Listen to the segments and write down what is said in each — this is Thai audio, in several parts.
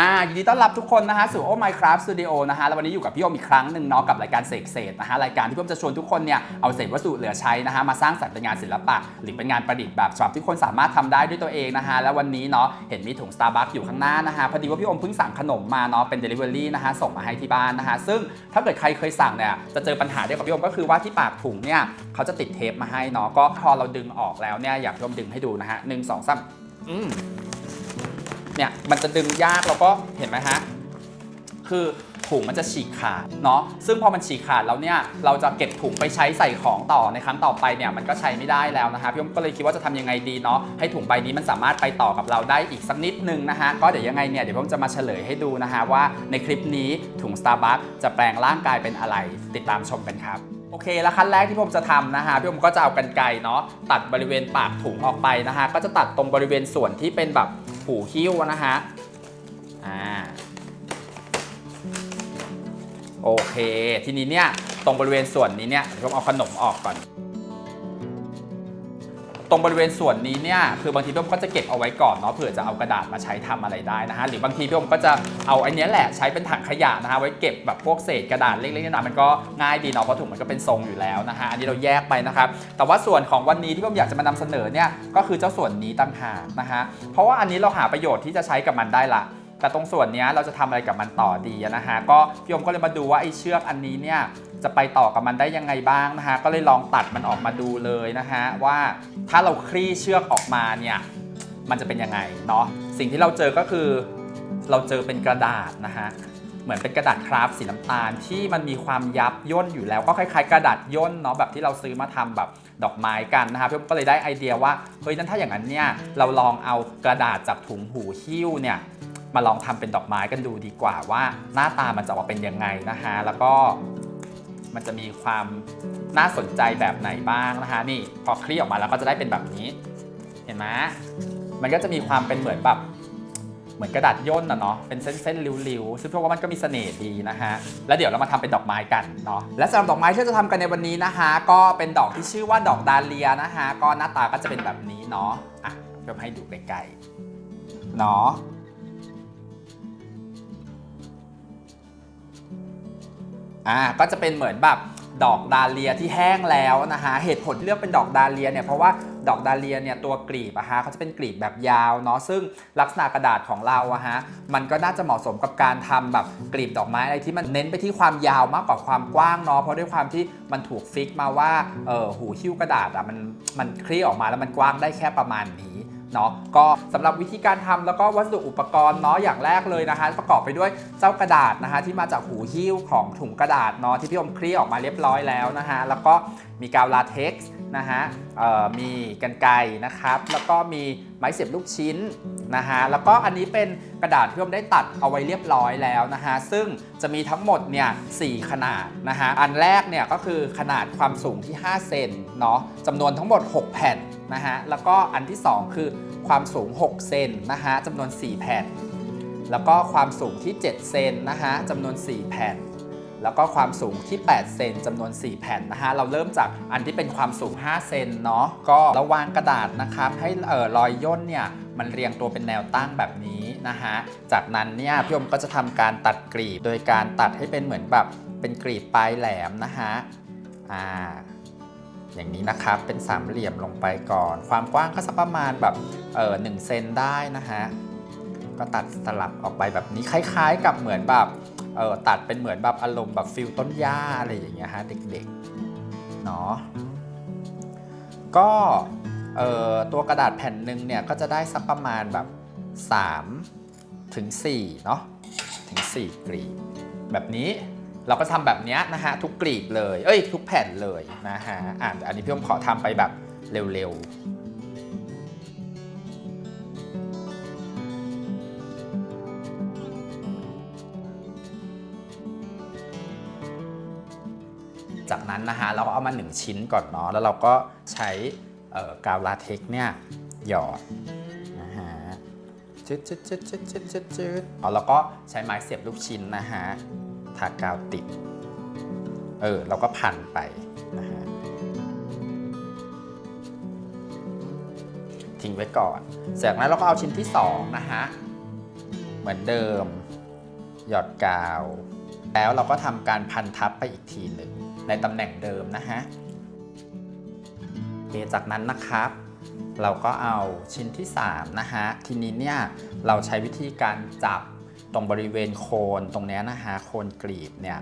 อ่ายินดีต้อนรับทุกคนนะฮะสู่ Oh Minecraft Studio นะฮะแล้ววันนี้อยู่กับพี่โอมอีกครั้งหนึ่งเนาะกับรายการเสกเศษนะฮะรายการที่พี่โอมจะชวนทุกคนเนี่ยเอาเศษวัสดุเหลือใช้นะฮะมาสร้างสรรค์เป็นงานศิลปะ หรือเป็นงานประดิษฐ์แบบฉบับที่คนสามารถทำได้ด้วยตัวเองนะฮะแล้ววันนี้เนาะเห็นมีถุง Starbucks อยู่ข้างหน้านะฮะพอดีว่าพี่โอมเพิ่งสั่งขนมมาเนาะเป็น Delivery นะฮะส่งมาให้ที่บ้านนะฮะซึ่งถ้าเกิดใครเคยสั่งเนี่ยจะเจอปัญหาเดียวกับพี่โอมก็คือว่าที่ปากถุงเนี่ยเขาจะติดเทปมาให้เนาะก็พอเราดึงออกแล้วเนี่ยอยากพี่โอมดึงให้ดูนะฮะหนึ่งสองสามอืม เนี่ยมันจะดึงยากแล้วก็เห็นไหมฮะคือถุงมันจะฉีกขาดเนาะซึ่งพอมันฉีกขาดแล้วเนี่ยเราจะเก็บถุงไปใช้ใส่ของต่อในครั้งต่อไปเนี่ยมันก็ใช้ไม่ได้แล้วนะฮะพี่อมก็เลยคิดว่าจะทำยังไงดีเนาะให้ถุงใบนี้มันสามารถไปต่อกับเราได้อีกสักนิดนึงนะฮะก็เดี๋ยวยังไงเนี่ยเดี๋ยวพี่มจะมาเฉลยให้ดูนะฮะว่าในคลิปนี้ถุง Starbucks จะแปลงร่างกายเป็นอะไร ติดตามชมกันครับโอเค แล้วขั้นแรกที่ผมจะทำนะฮะพี่ผมก็จะเอากันไกรเนาะตัดบริเวณปากถุงออกไปนะฮะก็จะตัดตรงบริเวณส่วนที่เป็นแบบ ผู้คิ้วนะฮะ อ่า โอเค ทีนี้เนี่ย ตรงบริเวณส่วนนี้เนี่ยผมเอาขนมออกก่อน ตรงบริเวณส่วนนี้เนี่ยคือบางทีพี่อมก็จะเก็บเอาไว้ก่อนเนาะเผื่อจะเอากระดาษมาใช้ทำอะไรได้นะฮะหรือบางทีพี่อมก็จะเอาอันนี้แหละใช้เป็นถังขยะนะฮะไว้เก็บแบบพวกเศษกระดาษเล็กๆน้อยๆมันก็ง่ายดีเนาะเพราะถุงมันก็เป็นทรงอยู่แล้วนะฮะอันนี้เราแยกไปนะครับแต่ว่าส่วนของวันนี้ที่ผมอยากจะมานำเสนอเนี่ยก็คือเจ้าส่วนนี้ต่างหากนะฮะเพราะว่าอันนี้เราหาประโยชน์ที่จะใช้กับมันได้ละ แต่ตรงส่วนนี้เราจะทำอะไรกับมันต่อดีนะฮะก็พี่อมก็เลยมาดูว่าไอ้เชือกอันนี้เนี่ยจะไปต่อกับมันได้ยังไงบ้างนะฮะก็เลยลองตัดมันออกมาดูเลยนะฮะว่าถ้าเราคลี่เชือกออกมาเนี่ยมันจะเป็นยังไงเนาะสิ่งที่เราเจอก็คือเราเจอเป็นกระดาษนะฮะเหมือนเป็นกระดาษคราฟสีน้ำตาลที่มันมีความยับย่นอยู่แล้วก็คล้ายๆ กระดาษย่นเนาะแบบที่เราซื้อมาทำแบบดอกไม้กันนะฮะพี่อมก็เลยได้ไอเดียว่าเฮ้ยนั่นถ้าอย่างนั้นเนี่ยเราลองเอากระดาษจากถุงหูหิ้วเนี่ย มาลองทำเป็นดอกไม้กันดูดีกว่าว่า หน้าตามันจะออกมาเป็นยังไงนะฮะแล้วก็มันจะมีความน่าสนใจแบบไหนบ้างนะฮะนี่พอคลี่ออกมาแล้วก็จะได้เป็นแบบนี้ เห็นไหมมันก็จะมีความเป็นเหมือนแบบเหมือนกระดาษย่นนะเนาะ เป็นเส้นๆริ้วๆ ซึ่งเพราะว่ามันก็มีเสน่ห์ดีนะฮะ แล้วเดี๋ยวเรามาทำเป็นดอกไม้กันเนาะ และสำหรับดอกไม้ที่เราจะทำกันในวันนี้นะฮะก็เป็นดอกที่ชื่อว่าดอกดาเลียนะฮะก็หน้าตาก็จะเป็นแบบนี้เนาะ อะเดี๋ยวให้ดูใกลๆ เนาะ อ่าก็จะเป็นเหมือนแบบดอกดาเลียที่แห้งแล้วนะฮะเหตุผลที่เลือกเป็นดอกดาเลียเนี่ยเพราะว่าดอกดาเลียเนี่ยตัวกลีบอะฮะเขาจะเป็นกลีบแบบยาวเนาะซึ่งลักษณะกระดาษของเราอะฮะมันก็น่าจะเหมาะสมกับการทำแบบกลีบดอกไม้อะไรที่มันเน้นไปที่ความยาวมากกว่าความกว้างเนาะเพราะด้วยความที่มันถูกฟิกมาว่าเออหูหิ้วกระดาษอะมันมันคลี่ออกมาแล้วมันกว้างได้แค่ประมาณนี้ เนาะก็สำหรับวิธีการทำแล้วก็วัสดุอุปกรณ์เนาะอย่างแรกเลยนะคะ ประกอบไปด้วยเจ้ากระดาษนะคะ ที่มาจากหูหิ้วของถุงกระดาษเนาะที่พี่อมคลี่ออกมาเรียบร้อยแล้วนะคะ แล้วก็มีกาวลาเท็กซ์นะฮะมีกันไก่นะครับ แล้วก็มีไม้เสียบลูกชิ้น นะฮะแล้วก็อันนี้เป็นกระดาษที่ผมได้ตัดเอาไว้เรียบร้อยแล้วนะฮะซึ่งจะมีทั้งหมดเนี่ยสขนาดนะฮะอันแรกเนี่ยก็คือขนาดความสูงที่ 5 เซนเนาะจำนวนทั้งหมด 6 แผ่นนะฮะแล้วก็อันที่ 2 คือความสูง 6 เซนนะฮะจำนวน 4 แผ่น แล้วก็ความสูงที่ 7 เซนนะฮะจำนวน 4 แผ่นแล้วก็ความสูงที่ 8 เซนจำนวน 4 แผ่นนะฮะ เราเริ่มจากอันที่เป็นความสูง 5 เซนเนาะ ก็ระวางกระดาษนะครับ ให้เอ่อรอยย่นเนี่ย มันเรียงตัวเป็นแนวตั้งแบบนี้นะฮะ จากนั้นเนี่ยพี่อมก็จะทำการตัดกรีบ โดยการตัดให้เป็นเหมือนแบบเป็นกรีบปลายแหลมนะฮะ อ่า อย่างนี้นะครับ เป็นสามเหลี่ยมลงไปก่อน ความกว้างก็สักประมาณแบบเออหนึ่งเซนได้นะฮะ ก็ตัดสลับออกไปแบบนี้คล้ายๆ กับเหมือนแบบเออตัดเป็นเหมือนแบบอารมณ์แบบฟิลต้นหญ้าอะไรอย่างเงี้ยฮะเด็กๆ เนาะก็ เออตัวกระดาษแผ่นหนึ่งเนี่ยก็จะได้สักประมาณแบบ3ถึง4เนาะถึง 4 กรีบ แบบนี้เราก็ทำแบบนี้นะฮะ ทุกกรีบเลย เอ้ย ทุกแผ่นเลยนะฮะอะอันนี้พี่ผมขอทำไปแบบเร็วๆจากนั้นนะฮะเราก็เอามา 1 ชิ้นก่อนเนาะแล้วเราก็ใช้ กาวลาเทคเนี่ยหยอดนะฮะจึ๊ดจึ๊ดจึ๊ดจึ๊ดจึ๊ดจึ๊ดจึ๊ดเอแล้วก็ใช้ไม้เสียบลูกชิ้นนะฮะทากาวติด เออเราก็พันไปนะฮะทิ้งไว้ก่อน จากนั้นเราก็เอาชิ้นที่ 2 นะฮะ เหมือนเดิม หยอดกาว แล้วเราก็ทำการพันทับไปอีกทีหนึ่งในตำแหน่งเดิมนะฮะ เคจากนั้นนะครับ เราก็เอาชิ้นที่3นะฮะทีนี้เนี่ยเราใช้วิธีการจับตรงบริเวณโคนตรงนี้นะฮะโคนกลีบเนี่ย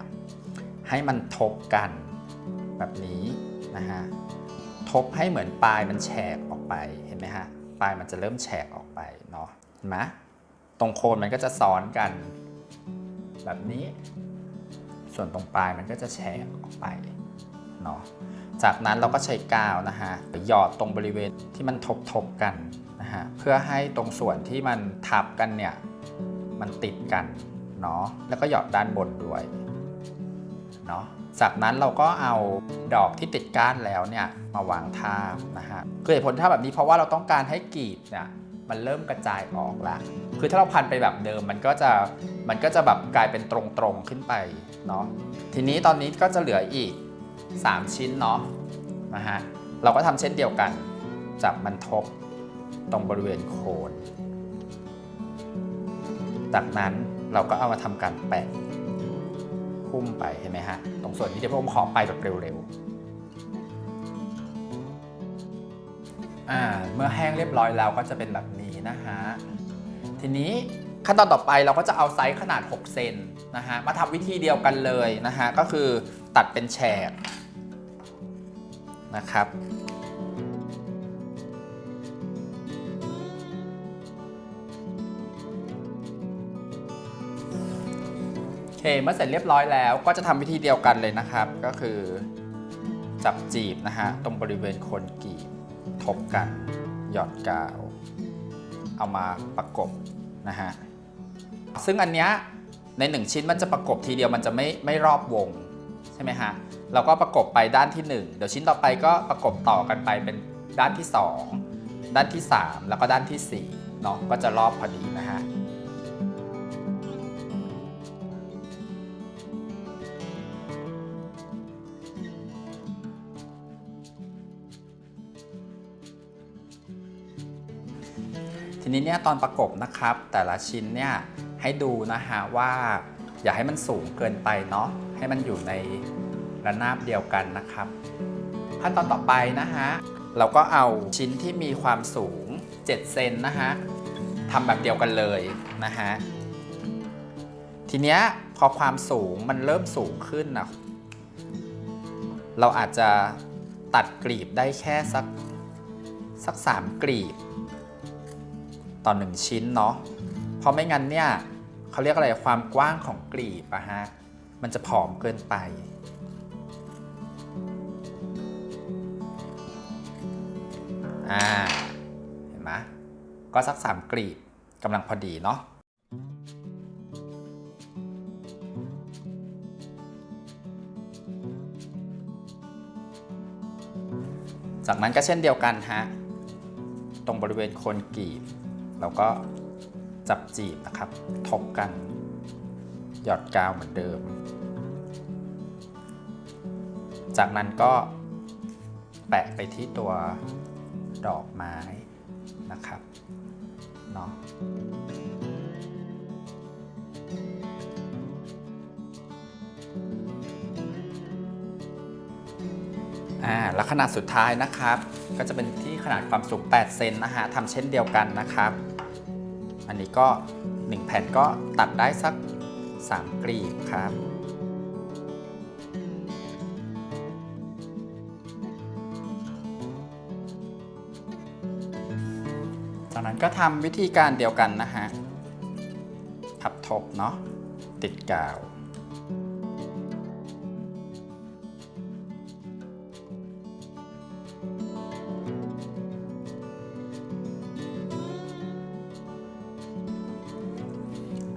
ให้มันทบกันแบบนี้นะฮะทบให้เหมือนปลายมันแฉกออกไปเห็นไหมฮะปลายมันจะเริ่มแฉกออกไปเนาะเห็นไหมตรงโคนมันก็จะซ้อนกัน แบบนี้ ส่วนตรงปลายมันก็จะแฉกออกไปเนาะ จากนั้นเราก็ใช้กาวนะฮะหยอดตรงบริเวณที่มันทบทบๆกันนะฮะเพื่อให้ตรงส่วนที่มันทับกันเนี่ยมันติดกันเนาะแล้วก็หยอดด้านบนด้วยเนาะจากนั้นเราก็เอาดอกที่ติดก้านแล้วเนี่ยมาวางทาบนะฮะคือเหตุผลท่าแบบนี้เพราะว่าเราต้องการให้กีบเนี่ยมันเริ่มกระจายออกล้วคือถ้าเราพันไปแบบเดิมมันก็จะมันก็จะแบบกลายเป็นตรงๆขึ้นไปเนาะทีนี้ตอนนี้ก็จะเหลืออีก 3 ชิ้นเนาะนะฮะเราก็ทำเช่นเดียวกัน จับมันทบตรงบริเวณโคน จากนั้นเราก็เอามาทำการแปะพุ่มไปเห็นไหมฮะ ตรงส่วนนี้เดี๋ยวผมขอไปแบบเร็วๆอ่าเมื่อแห้งเรียบร้อยแล้วก็จะเป็นแบบนี้นะฮะ ทีนี้ขั้นตอนต่อไปเราก็จะเอาไซส์ขนาด 6 เซนนะฮะ มาทำวิธีเดียวกันเลยนะฮะ ก็คือตัดเป็นแฉก นะครับโอเคเมื่อเสร็จเรียบร้อยแล้วก็จะทำวิธีเดียวกันเลยนะครับ ก็คือจับจีบนะฮะตรงบริเวณโคนกีบทบกัน หยอดกาว เอามาประกบนะฮะซึ่งอันเนี้ยในหนึ่งชิ้นมันจะประกบทีเดียวมันจะไม่ไม่รอบวง ใช่ไหมฮะเราก็ประกบไปด้านที่ 1 เดี๋ยวชิ้นต่อไปก็ประกบต่อกันไปเป็นด้านที่ 2 ด้านที่ 3 แล้วก็ด้านที่4เนาะก็จะรอบพอดีนะฮะทีนี้เนี่ยตอนประกบนะครับแต่ละชิ้นเนี่ยให้ดูนะฮะว่าอย่าให้มันสูงเกินไปเนาะ ให้มันอยู่ในระนาบเดียวกันนะครับ ขั้นตอนต่อไปนะฮะเราก็เอาชิ้นที่มีความสูง 7 เซนนะฮะทำแบบเดียวกันเลยนะฮะทีเนี้ยพอความสูงมันเริ่มสูงขึ้นนะเราอาจจะตัดกลีบได้แค่สักสักสามกลีบ ต่อหนึ่งชิ้นเนาะเพราะไม่งั้นเนี่ยเขาเรียกอะไรความกว้างของกลีบอะฮะ มันจะผอมเกินไป อ่า เห็นไหมก็สักสามกลีบกำลังพอดีเนาะจากนั้นก็เช่นเดียวกันฮะ ตรงบริเวณโคนกลีบ เราก็จับจีบนะครับ ทบกัน หยอดกาวเหมือนเดิม จากนั้นก็แปะไปที่ตัวดอกไม้นะครับเนาะอ่าแล้วขนาดสุดท้ายนะครับ ก็จะเป็นที่ขนาดความสูง 8 เซนนะฮะทำเช่นเดียวกันนะครับ อันนี้ก็ 1 แผ่นก็ตัดได้สัก 3กรีบครับ ก็ทำวิธีการเดียวกันนะฮะพับทบเนาะติดกาว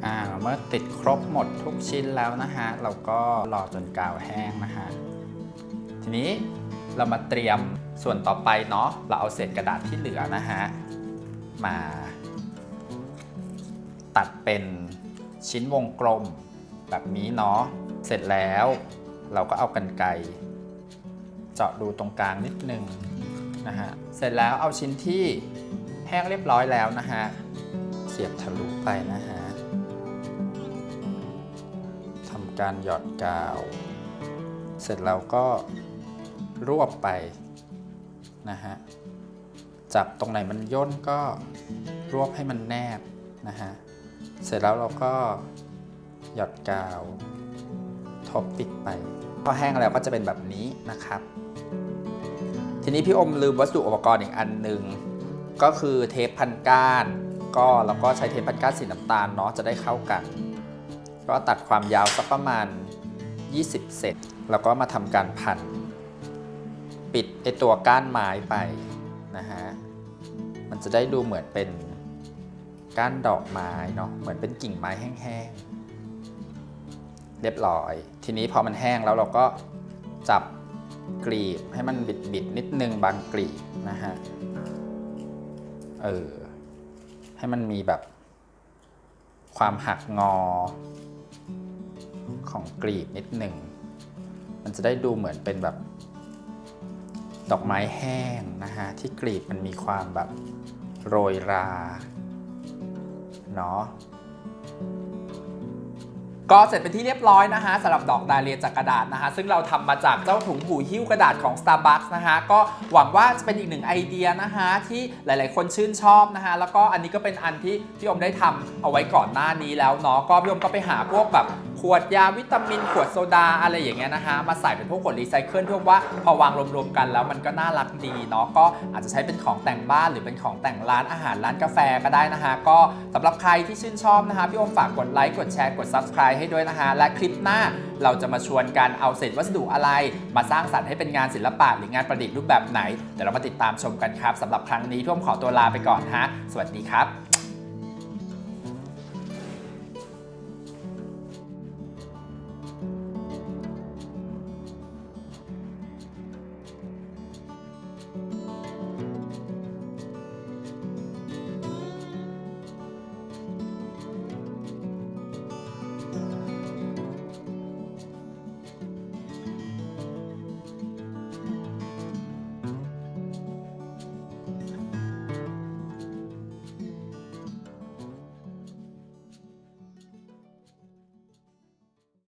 อ่าเมื่อติดครบหมดทุกชิ้นแล้วนะฮะ เราก็รอจนกาวแห้งนะฮะ ทีนี้เรามาเตรียมส่วนต่อไปเนาะ เราเอาเศษกระดาษที่เหลือนะฮะ มาตัดเป็นชิ้นวงกลมแบบนี้เนาะ เสร็จแล้วเราก็เอากันไกรเจาะดูตรงกลางนิดนึงนะฮะ เสร็จแล้วเอาชิ้นที่แห้งเรียบร้อยแล้วนะฮะ เสียบทะลุไปนะฮะทำการหยอดกาว เสร็จแล้วก็รวบไปนะฮะ จับตรงไหนมันย่นก็รวบให้มันแนบนะฮะ เสร็จแล้วเราก็หยอดกาวทบติดไป พอแห้งแล้วก็จะเป็นแบบนี้นะครับ ทีนี้พี่อมลืมวัสดุอุปกรณ์อีกอันหนึ่งก็คือเทปพันก้าน ก็เราก็ใช้เทปพันก้านสีน้ำตาลเนาะจะได้เข้ากัน ก็ตัดความยาวสักประมาณ 20 เซนแล้วก็มาทำการพัน ปิดไอตัวก้านไม้ไป นะฮะ มันจะได้ดูเหมือนเป็นก้านดอกไม้เนาะ เหมือนเป็นกิ่งไม้แห้งๆ เรียบร้อย ทีนี้พอมันแห้งแล้วเราก็จับกรีบให้มันบิดๆนิดนึงบางกรีบนะฮะ เออ ให้มันมีแบบความหักงอของกรีบนิดหนึ่ง มันจะได้ดูเหมือนเป็นแบบ ดอกไม้แห้งนะฮะที่กลีบมันมีความแบบโรยราเนาะก็เสร็จเป็นที่เรียบร้อยนะฮะสำหรับดอกดาเลียจากกระดาษนะฮะซึ่งเราทำมาจากเจ้าถุงหูหิ้วกระดาษของ Starbucks นะฮะก็หวังว่าจะเป็นอีกหนึ่งไอเดียนะฮะที่หลาย ๆ คนชื่นชอบนะฮะแล้วก็อันนี้ก็เป็นอันที่พี่อมได้ทำเอาไว้ก่อนหน้านี้แล้วเนาะก็พี่อมก็ไปหาพวกแบบ ขวดยาวิตามิน ขวดโซดาอะไรอย่างเงี้ยนะฮะมาใส่เป็นพวกขวดรีไซเคิลเพื่อว่าพอวางรวมๆกันแล้วมันก็น่ารักดีเนาะก็อาจจะใช้เป็นของแต่งบ้านหรือเป็นของแต่งร้านอาหารร้านกาแฟก็ได้นะฮะก็สำหรับใครที่ชื่นชอบนะฮะพี่โอมฝากกดไลค์กดแชร์กด subscribe ให้ด้วยนะฮะและคลิปหน้าเราจะมาชวนกันเอาเศษวัสดุอะไร มาสร้างสรรค์ให้เป็นงานศิลปะหรืองานประดิษฐ์รูปแบบไหนเดี๋ยวเรามาติดตามชมกันครับสำหรับครั้งนี้พี่โอมขอตัวลาไปก่อนฮะสวัสดีครับ